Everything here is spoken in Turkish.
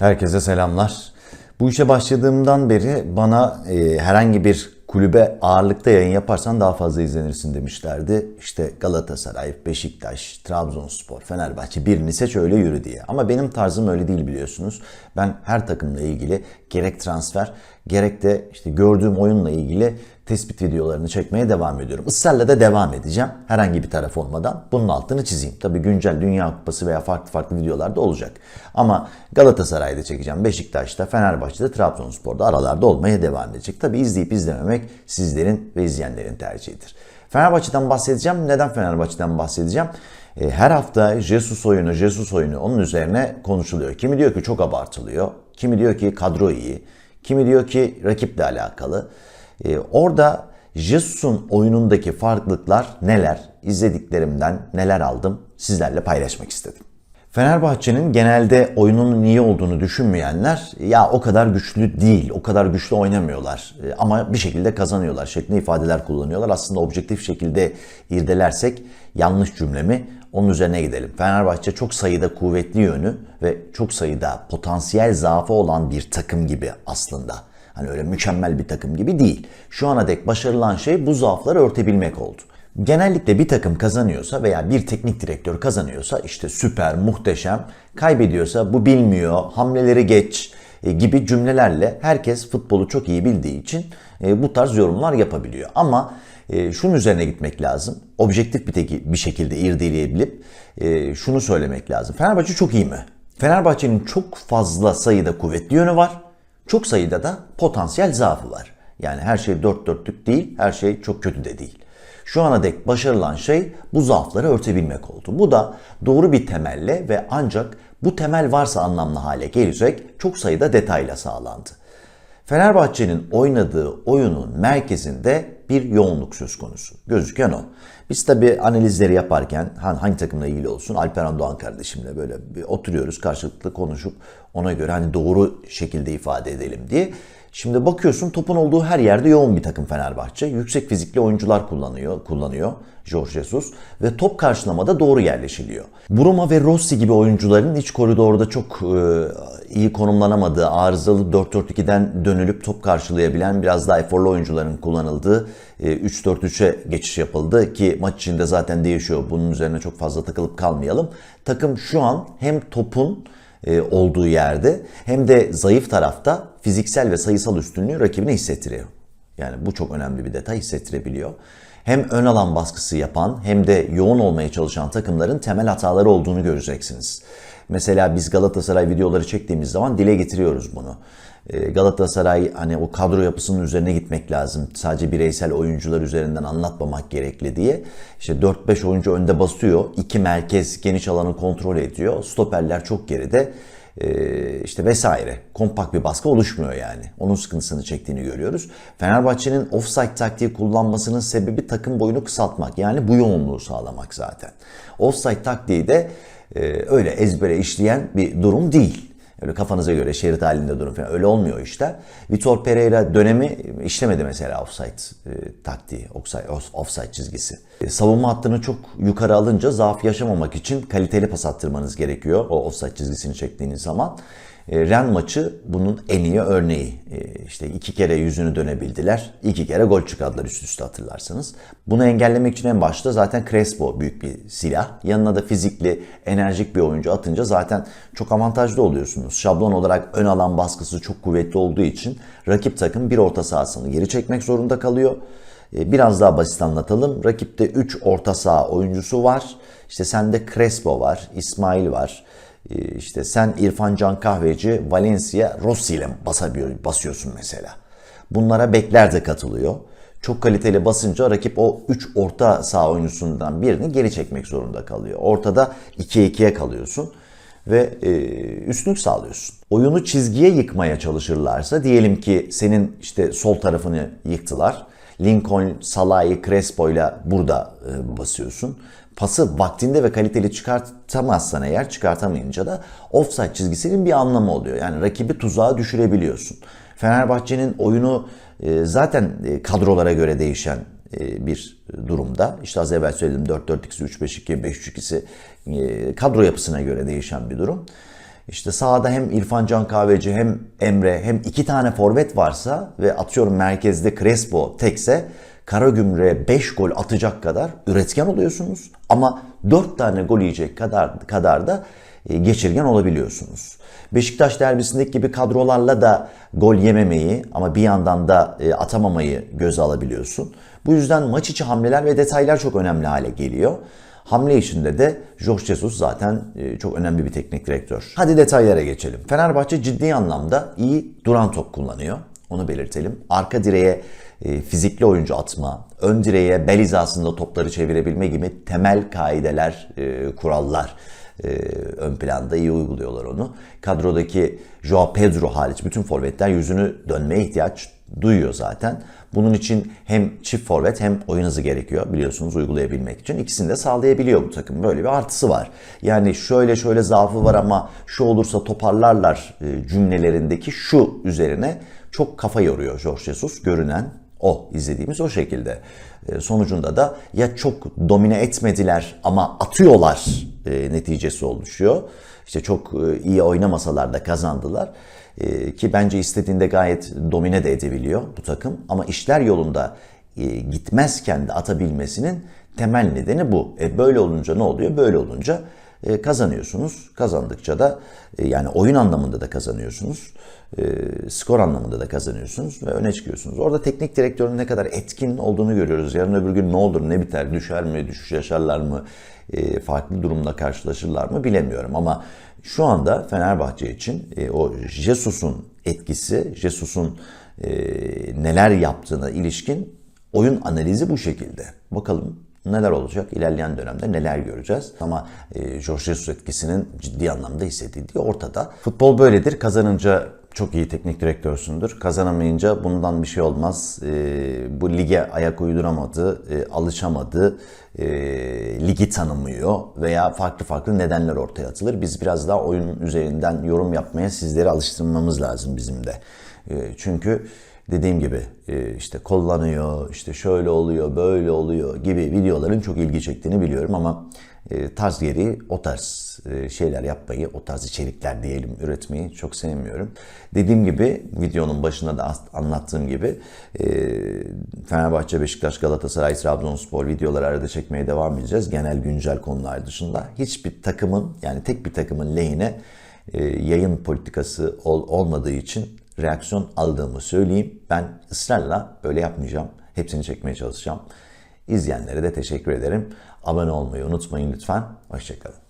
Herkese selamlar. Bu işe başladığımdan beri bana e, herhangi bir kulübe ağırlıkta yayın yaparsan daha fazla izlenirsin demişlerdi. İşte Galatasaray, Beşiktaş, Trabzonspor, Fenerbahçe birini seç öyle yürü diye. Ama benim tarzım öyle değil biliyorsunuz. Ben her takımla ilgili gerek transfer gerek de işte gördüğüm oyunla ilgili tespit videolarını çekmeye devam ediyorum. Israrla da devam edeceğim. Herhangi bir taraf olmadan bunun altını çizeyim. Tabii güncel Dünya Kupası veya farklı farklı videolarda olacak. Ama Galatasaray'da çekeceğim. Beşiktaş'ta, Fenerbahçe'de, Trabzonspor'da aralarda olmaya devam edecek. Tabii izleyip izlememek sizlerin ve izleyenlerin tercihidir. Fenerbahçe'den bahsedeceğim. Neden Fenerbahçe'den bahsedeceğim? E, Her hafta Jesus oyunu, Jesus oyunu onun üzerine konuşuluyor. Kimi diyor ki çok abartılıyor. Kimi diyor ki kadro iyi. Kimi diyor ki rakiple alakalı. Ee, orada Jesus'un oyunundaki farklılıklar neler? İzlediklerimden neler aldım sizlerle paylaşmak istedim. Fenerbahçe'nin genelde oyunun iyi olduğunu düşünmeyenler ya o kadar güçlü değil, o kadar güçlü oynamıyorlar e, ama bir şekilde kazanıyorlar şeklinde ifadeler kullanıyorlar. Aslında objektif şekilde irdelersek yanlış cümlemi onun üzerine gidelim. Fenerbahçe çok sayıda kuvvetli yönü ve çok sayıda potansiyel zaafı olan bir takım gibi aslında. Hani öyle mükemmel bir takım gibi değil. Şu ana dek başarılan şey bu zaafları örtebilmek oldu. Genellikle bir takım kazanıyorsa veya bir teknik direktör kazanıyorsa işte süper, muhteşem, kaybediyorsa bu bilmiyor, hamleleri geç e, gibi cümlelerle herkes futbolu çok iyi bildiği için e, bu tarz yorumlar yapabiliyor. Ama e, şunun üzerine gitmek lazım. Objektif bir, teki, bir şekilde irdeleyebilip şunu söylemek lazım. Fenerbahçe çok iyi mi? Fenerbahçe'nin çok fazla sayıda kuvvetli yönü var. Çok sayıda da potansiyel zaafı var. Yani her şey dört dörtlük değil, her şey çok kötü de değil. Şu ana dek başarılan şey bu zaafları örtebilmek oldu. Bu da doğru bir temelle ve ancak bu temel varsa anlamlı hale gelecek çok sayıda detayla sağlandı. Fenerbahçe'nin oynadığı oyunun merkezinde bir yoğunluk söz konusu. Gözüken o. Biz tabi analizleri yaparken hangi takımla ilgili olsun Alperen Doğan kardeşimle böyle bir oturuyoruz karşılıklı konuşup ona göre hani doğru şekilde ifade edelim diye. Şimdi bakıyorsun topun olduğu her yerde yoğun bir takım Fenerbahçe. Yüksek fizikli oyuncular kullanıyor, kullanıyor Jorge Jesus ve top karşılamada doğru yerleşiliyor. Bruma ve Rossi gibi oyuncuların iç koridorda çok e, iyi konumlanamadığı, arızalı 4-4-2'den dönülüp top karşılayabilen biraz daha eforlu oyuncuların kullanıldığı e, 3-4-3'e geçiş yapıldı ki maç içinde zaten değişiyor. Bunun üzerine çok fazla takılıp kalmayalım. Takım şu an hem topun e, olduğu yerde hem de zayıf tarafta fiziksel ve sayısal üstünlüğü rakibine hissettiriyor. Yani bu çok önemli bir detay hissettirebiliyor. Hem ön alan baskısı yapan hem de yoğun olmaya çalışan takımların temel hataları olduğunu göreceksiniz. Mesela biz Galatasaray videoları çektiğimiz zaman dile getiriyoruz bunu. E, Galatasaray hani o kadro yapısının üzerine gitmek lazım. Sadece bireysel oyuncular üzerinden anlatmamak gerekli diye. İşte 4-5 oyuncu önde basıyor. iki merkez geniş alanı kontrol ediyor. Stoperler çok geride. Ee, işte vesaire. Kompakt bir baskı oluşmuyor yani. Onun sıkıntısını çektiğini görüyoruz. Fenerbahçe'nin offside taktiği kullanmasının sebebi takım boyunu kısaltmak. Yani bu yoğunluğu sağlamak zaten. Offside taktiği de e, öyle ezbere işleyen bir durum değil. Öyle kafanıza göre şerit halinde durun falan. Öyle olmuyor işte. Vitor Pereira dönemi işlemedi mesela offside e, taktiği, offside, offside çizgisi. E, savunma hattını çok yukarı alınca zaaf yaşamamak için kaliteli pas attırmanız gerekiyor. O offside çizgisini çektiğiniz zaman. E, Ren maçı bunun en iyi örneği. E, işte iki kere yüzünü dönebildiler. iki kere gol çıkardılar üst üste hatırlarsanız. Bunu engellemek için en başta zaten Crespo büyük bir silah. Yanına da fizikli, enerjik bir oyuncu atınca zaten çok avantajlı oluyorsunuz. Şablon olarak ön alan baskısı çok kuvvetli olduğu için rakip takım bir orta sahasını geri çekmek zorunda kalıyor. E, biraz daha basit anlatalım. Rakipte 3 orta saha oyuncusu var. İşte sende Crespo var, İsmail var. İşte sen İrfan Can Kahveci, Valencia, Rossi ile basıyorsun mesela. Bunlara bekler de katılıyor. Çok kaliteli basınca rakip o 3 orta saha oyuncusundan birini geri çekmek zorunda kalıyor. Ortada 2'ye 2'ye kalıyorsun ve e, üstünlük sağlıyorsun. Oyunu çizgiye yıkmaya çalışırlarsa diyelim ki senin işte sol tarafını yıktılar. Lincoln, Salah'ı, Crespo ile burada e, basıyorsun pası vaktinde ve kaliteli çıkartamazsan eğer çıkartamayınca da offside çizgisinin bir anlamı oluyor. Yani rakibi tuzağa düşürebiliyorsun. Fenerbahçe'nin oyunu e, zaten e, kadrolara göre değişen e, bir durumda. İşte az evvel söyledim 4-4-2'si, 3-5-2, 5-3-2'si kadro yapısına göre değişen bir durum. İşte sağda hem İrfan Can Kahveci hem Emre hem iki tane forvet varsa ve atıyorum merkezde Crespo tekse Karagümrük'e 5 gol atacak kadar üretken oluyorsunuz. Ama 4 tane gol yiyecek kadar, kadar da e, geçirgen olabiliyorsunuz. Beşiktaş derbisindeki gibi kadrolarla da gol yememeyi ama bir yandan da e, atamamayı göze alabiliyorsun. Bu yüzden maç içi hamleler ve detaylar çok önemli hale geliyor. Hamle işinde de Jorge Jesus zaten e, çok önemli bir teknik direktör. Hadi detaylara geçelim. Fenerbahçe ciddi anlamda iyi duran top kullanıyor. Onu belirtelim. Arka direğe e, fizikli oyuncu atma, ön direğe bel hizasında topları çevirebilme gibi temel kaideler, e, kurallar e, ön planda iyi uyguluyorlar onu. Kadrodaki Joao Pedro hariç bütün forvetler yüzünü dönmeye ihtiyaç duyuyor zaten. Bunun için hem çift forvet hem oyun hızı gerekiyor biliyorsunuz uygulayabilmek için. İkisini de sağlayabiliyor bu takım. Böyle bir artısı var. Yani şöyle şöyle zaafı var ama şu olursa toparlarlar e, cümlelerindeki şu üzerine çok kafa yoruyor Jorge Jesus görünen o izlediğimiz o şekilde. E, sonucunda da ya çok domine etmediler ama atıyorlar e, neticesi oluşuyor. İşte çok e, iyi oynamasalar da kazandılar. E, ki bence istediğinde gayet domine de edebiliyor bu takım. Ama işler yolunda gitmezken de atabilmesinin temel nedeni bu. E, böyle olunca ne oluyor? Böyle olunca e, kazanıyorsunuz. Kazandıkça da e, yani oyun anlamında da kazanıyorsunuz. E, skor anlamında da kazanıyorsunuz ve öne çıkıyorsunuz. Orada teknik direktörün ne kadar etkin olduğunu görüyoruz. Yarın öbür gün ne olur ne biter, düşer mi, düşüş yaşarlar mı, farklı durumla karşılaşırlar mı bilemiyorum. Ama şu anda Fenerbahçe için o Jesus'un etkisi, Jesus'un neler yaptığına ilişkin oyun analizi bu şekilde. Bakalım neler olacak ilerleyen dönemde neler göreceğiz. Ama e, Jorge Jesus etkisinin ciddi anlamda hissedildiği ortada. Futbol böyledir. Kazanınca çok iyi teknik direktörsündür. Kazanamayınca bundan bir şey olmaz. E, bu lige ayak uyduramadı, e, alışamadı, e, ligi tanımıyor veya farklı farklı nedenler ortaya atılır. Biz biraz daha oyun üzerinden yorum yapmaya sizleri alıştırmamız lazım bizim de. E, çünkü dediğim gibi e, işte kullanıyor, işte şöyle oluyor, böyle oluyor gibi videoların çok ilgi çektiğini biliyorum ama e, tarz gereği o tarz e, şeyler yapmayı, o tarz içerikler diyelim üretmeyi çok sevmiyorum. Dediğim gibi videonun başında da anlattığım gibi Fenerbahçe, Beşiktaş, Galatasaray, Trabzonspor videoları arada çekmeye devam edeceğiz. Genel güncel konular dışında hiçbir takımın yani tek bir takımın lehine yayın politikası olmadığı için reaksiyon aldığımı söyleyeyim. Ben ısrarla öyle yapmayacağım. Hepsini çekmeye çalışacağım. İzleyenlere de teşekkür ederim. Abone olmayı unutmayın lütfen. Hoşçakalın.